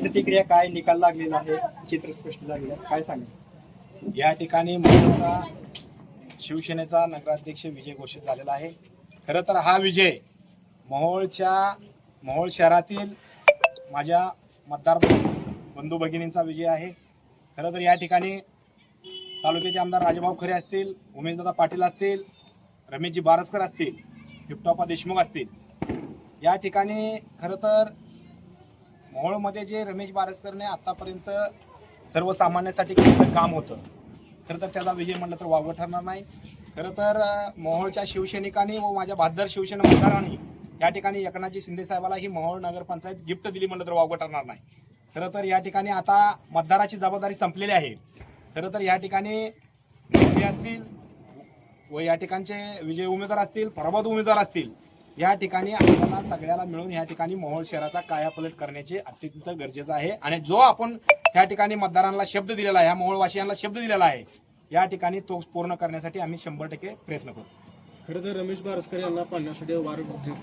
प्रतिक्रिया काय निकाल लागलेला आहे? चित्र स्पष्ट झालेलं आहे. काय सांगा या ठिकाणी मोहोळचा शिवसेनेचा नगराध्यक्ष विजय घोषित झालेला आहे. खरं तर हा विजय मोहोळच्या मोहोळ शहरातील माझ्या मतदार बंधू भगिनींचा विजय आहे. खरं तर या ठिकाणी तालुक्याचे आमदार राजभाऊ खरे असतील उमेशदादा पाटील असतील रमेशजी बारसकर असतील टिपटॉपा देशमुख असतील. या ठिकाणी खरं तर मोहोळमध्ये जे रमेश बारसकरने आतापर्यंत सर्वसामान्यासाठी केलेलं काम होतं खरं तर त्याचा विजय म्हणलं तर वावगं ठरणार नाही. खरं तर मोहोळच्या शिवसैनिकांनी व माझ्या भादर शिवसेना मतदारांनी या ठिकाणी एकनाथजी शिंदे साहेबाला ही मोहोळ नगरपंचायत गिफ्ट दिली म्हणलं तर वावगं ठरणार नाही. खरं तर या ठिकाणी आता मतदाराची जबाबदारी संपलेली आहे. खरं तर या ठिकाणी नेते असतील व या ठिकाणचे विजय उमेदवार असतील प्रभात उमेदवार असतील या ठिकाणी आपल्याला सगळ्याला मिळून या ठिकाणी मोहोळ शहराचा कायापलट करण्याचे अत्यंत गरजेचं आहे. आणि जो आपण या ठिकाणी मतदारांना शब्द दिलेला आहे या मोहोळवासियांना शब्द दिलेला आहे या ठिकाणी तो पूर्ण करण्यासाठी आम्ही शंभर टक्के प्रयत्न करू. खरं तर रमेश बारसकर यांना पाडण्यासाठी वार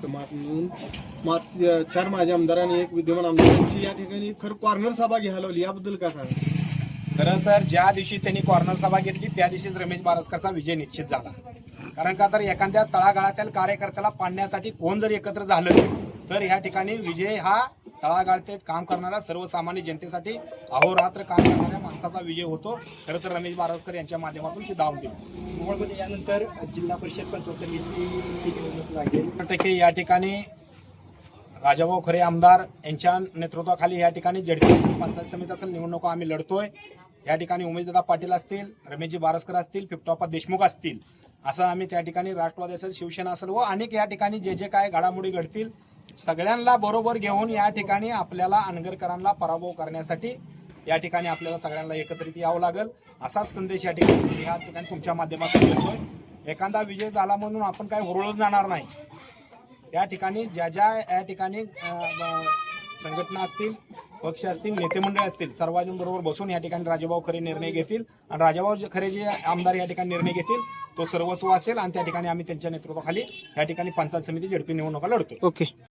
मात म्हणून. मात चार माजी आमदार आणि एक विद्यमान आमदारांची या ठिकाणी खरं कॉर्नर सभा घ्यायला लावली. याबद्दल काय सांगा खरं तर ज्या दिवशी त्यांनी कॉर्नर सभा घेतली त्या दिवशीच रमेश बारसकरचा विजय निश्चित झाला. कारण का तर एखाद्या तळागाळातील कार्यकर्त्याला पाडण्यासाठी कोण जर एकत्र झालं तर ह्या ठिकाणी विजय हा तळागाळात काम करणाऱ्या सर्वसामान्य जनतेसाठी अहोरात्र काम करणाऱ्या माणसाचा विजय होतो. खरं तर रमेश बारसकर यांच्या माध्यमातून ते दावून दिलं यानंतर जिल्हा परिषद पंचायत समितीची निवडणूक लागेल. टक्के या ठिकाणी राजाभाऊ खरे आमदार यांच्या नेतृत्वाखाली या ठिकाणी जडपी पंचायत समिती असेल निवडणुका आम्ही लढतोय. या ठिकाणी उमेशदादा पाटील असतील रमेशजी बारसकर असतील फिफ्टॉपा देशमुख असतील असं आम्ही त्या ठिकाणी राष्ट्रवादी असेल शिवसेना असेल व अनेक या ठिकाणी जे जे काय घडामोडी घडतील सगळ्यांना बरोबर घेऊन या ठिकाणी आपल्याला अनगरकरांना पराभव करण्यासाठी या ठिकाणी आपल्याला सगळ्यांना एकत्रित यावं लागेल. असाच संदेश या ठिकाणी या ठिकाणी तुमच्या माध्यमातून देतोय. एखादा विजय झाला म्हणून आपण काय हुरळून जाणार नाही. या ठिकाणी ज्या ज्या या ठिकाणी संघटना असतील पक्ष असतील नेतेमंडळ असतील सर्वांबरोबर बसून या ठिकाणी राजाभाऊ खरे निर्णय घेतील. आणि राजाभाऊ जे- खरे जे आमदार या ठिकाणी निर्णय घेतील तो सर्वस्व असेल आणि त्या ठिकाणी आम्ही त्यांच्या नेतृत्वाखाली या ठिकाणी पंचायत समिती झडपी निवडणुका लढतो ओके.